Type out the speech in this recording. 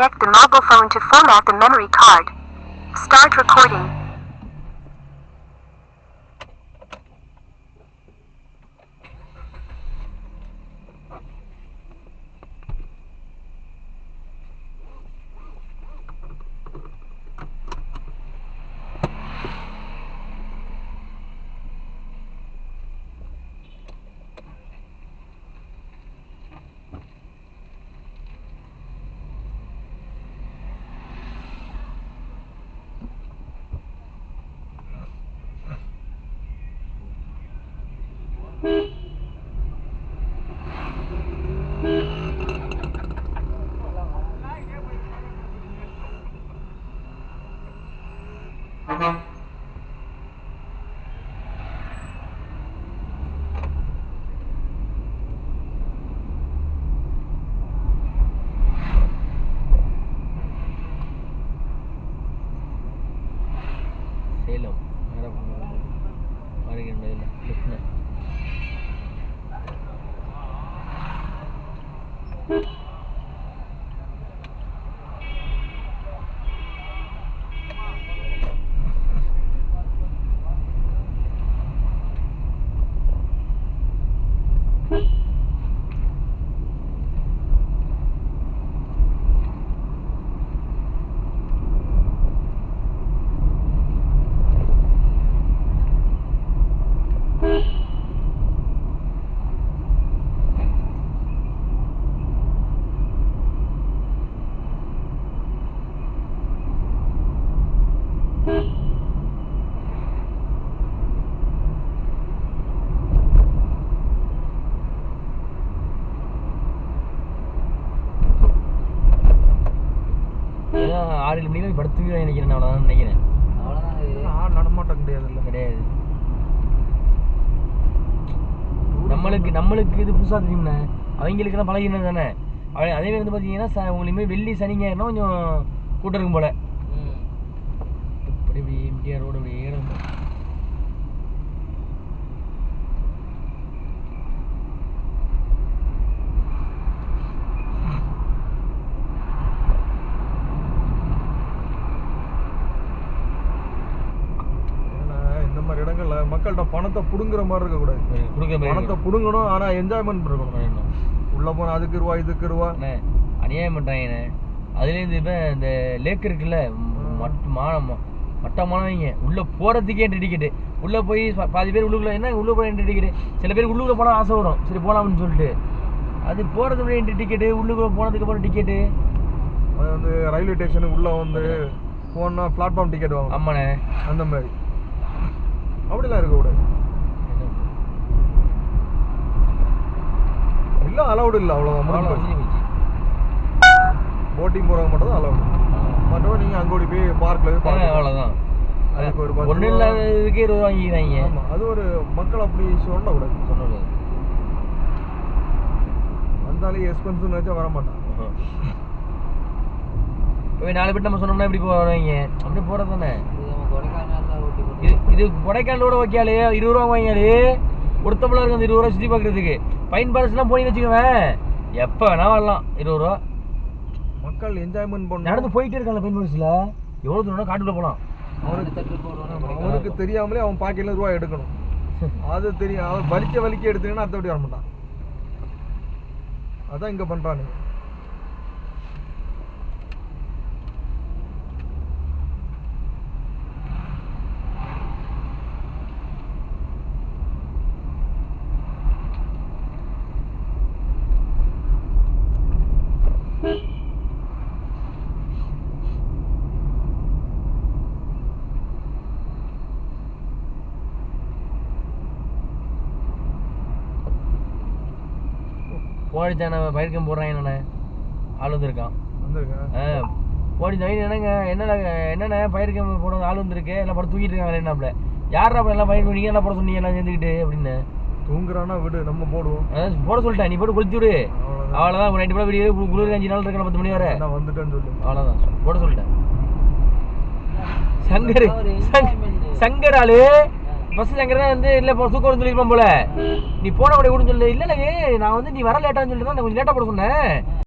Connect the mobile phone to format the memory card. Start recording. Salem நேராக போகணும் வருகின்ற ஆறு ஏழு மணிக்கு படுத்துக்கிறேன் நினைக்கிறேன். அவ்வளோதான் நினைக்கிறேன். ஆள் நடமாட்டம் கிடையாதுல்ல கிடையாது. நம்மளுக்கு நம்மளுக்கு இது புதுசாக தெரியும்ண்ணே. அவங்களுக்கெல்லாம் பழகினது தானே. அவன் அதே மாதிரி வந்து பார்த்தீங்கன்னா ச உங்களுக்கு வெள்ளி சனி ஞாயிறுனா கொஞ்சம் கூட்டம் இருக்கும் போல. இப்படி இப்படி எம்டிஆர் ரோடு அப்படி ஏறும் ஏன்னா இந்த மாதிரி இடங்கள்ல மக்கள்கிட்ட பணத்தை புடுங்குற மாதிரி இருக்க கூடாது கொடுக்குற மாதிரி பணத்தை புடுங்கணும் ஆனா என்ஜாய்மெண்ட் இருக்கணும். உள்ள போனா அதுக்கு ரூபா இதுக்கு ரூபா. அநியாயம் பண்ணுறாங்கண்ணே அதுலேருந்து இப்போ இந்த லேக் இருக்குல்ல ம், மட் மான மட்டமானவங்க உள்ளே போகிறதுக்கே என்ட்ரி டிக்கெட்டு உள்ளே போய் பாதி பேர் உள்ளுக்குள்ள என்ன? உள்ளே போய் என்ட்ரி டிக்கெட்டு சில பேர் உள்ளுக்குள்ள போனால் ஆசை வரும். சரி போகலாம்னு சொல்லிட்டு. அது போகிறதுக்கு என்ட்ரி டிக்கெட்டு உள்ளுக்குள்ள போனதுக்கு அப்புறம் டிக்கெட்டு அது வந்து ரயில்வே ஸ்டேஷனுக்கு உள்ள வந்து போனா பிளாட்ஃபார்ம் டிக்கெட் வாங்கணும். ஆமாண்ணே. அந்த மாதிரி. அப்படிலாம் இருக்க கூடாது. இல்ல அலௌடு இல்ல அவ்வளவுதான். முடிஞ்சு அவ்வளோ போச்சு. முடிஞ்சு போச்சு. போட்டிங் போறவங்க மட்டும் தான் அலௌடு மற்றபடி நீங்க அங்க போய் ஆ, பார்க்கலாம். அவ்வளோதான் அதுக்கு ஒரு ஒன்றும். இல்லாததுக்கே இருபது வாங்கிக்கிறாங்க. ஆமா அது ஒரு மக்கள் அப்படி சொல்லக்கூடாது. சொன்னது வந்தாலே எக்ஸ்பென்சிவ் வச்சா வர மாட்டான் இப்போ நாலு பேர் நம்ம சொன்னோம்னா இப்படி போகிறவங்க அப்படி போகிறது தானே? இது இது கொடைக்கானலோட வைக்காலே இருபது ரூபா வாங்கியாலே ஒருத்தப்பல இருக்கு அந்த இருபது ரூபா சுற்றி பார்க்கறதுக்கு. பைன் பாரஸ்லாம் போனீங்கன்னு வச்சுக்கோவேன் எப்போ வேணா வரலாம் இருபது ரூபா. மக்கள் என்ஜாய்மெண்ட் பண்ணணும். நடந்து போயிட்டே இருக்காங்க பைன் பாரஸ்ல எவ்வளோ தூரம் காட்டுக்குள்ள போகலாம் அவனுக்கு தெரியாமலே அவன் பாக்கெட்ல ரூபா எடுக்கணும். அது தெரியும். அவன் வலிக்க வலிக்க எடுத்தீங்கன்னா அடுத்தபடி வர மாட்டான் அதான் இங்க பண்றானு போடிச்சான பயிர்க்கம் போடுறான் என்னண்ணே ஆள் வந்திருக்கான். போடி என்னங்க? என்னண்ணே என்னண்ணே பயிர்க்கம் போட ஆள் வந்திருக்கு? எல்லாம் படம் தூக்கிட்டு இருக்காங்க என்னப்ல யாரா அப்ப எல்லாம் பயிர் பண்ணீங்க என்ன போட சொன்னீங்க? எல்லாம் சேர்ந்துக்கிட்டு அப்படின்னு. தூங்குறானா விடு நம்ம போடுவோம். போட சொல்லிட்டேன். நீ போட்டு கொளுத்தி விடு. அவ்வளோதான் ரெண்டு பேரும் வெளியே குளிர் அஞ்சு நாள் இருக்கணும் பத்து மணி வரை. நான் வந்துட்டேன்னு சொல்லு. அவ்வளோதான் போட சொல்லிட்டேன். சங்கர் சங்- சங்கர் ஆளு. பஸ் சங்கர் வந்து இல்லை இப்போ தூக்கம் சொல்லியிருப்போம் சொல்லியிருப்பான் போல. நீ போன கூட விடுன்னு சொல்லு. இல்லை இல்லை நான் வந்து நீ வர லேட்டான்னு சொல்லிட்டு தான் நான் கொஞ்சம் லேட்டாக போட சொன்னேன்.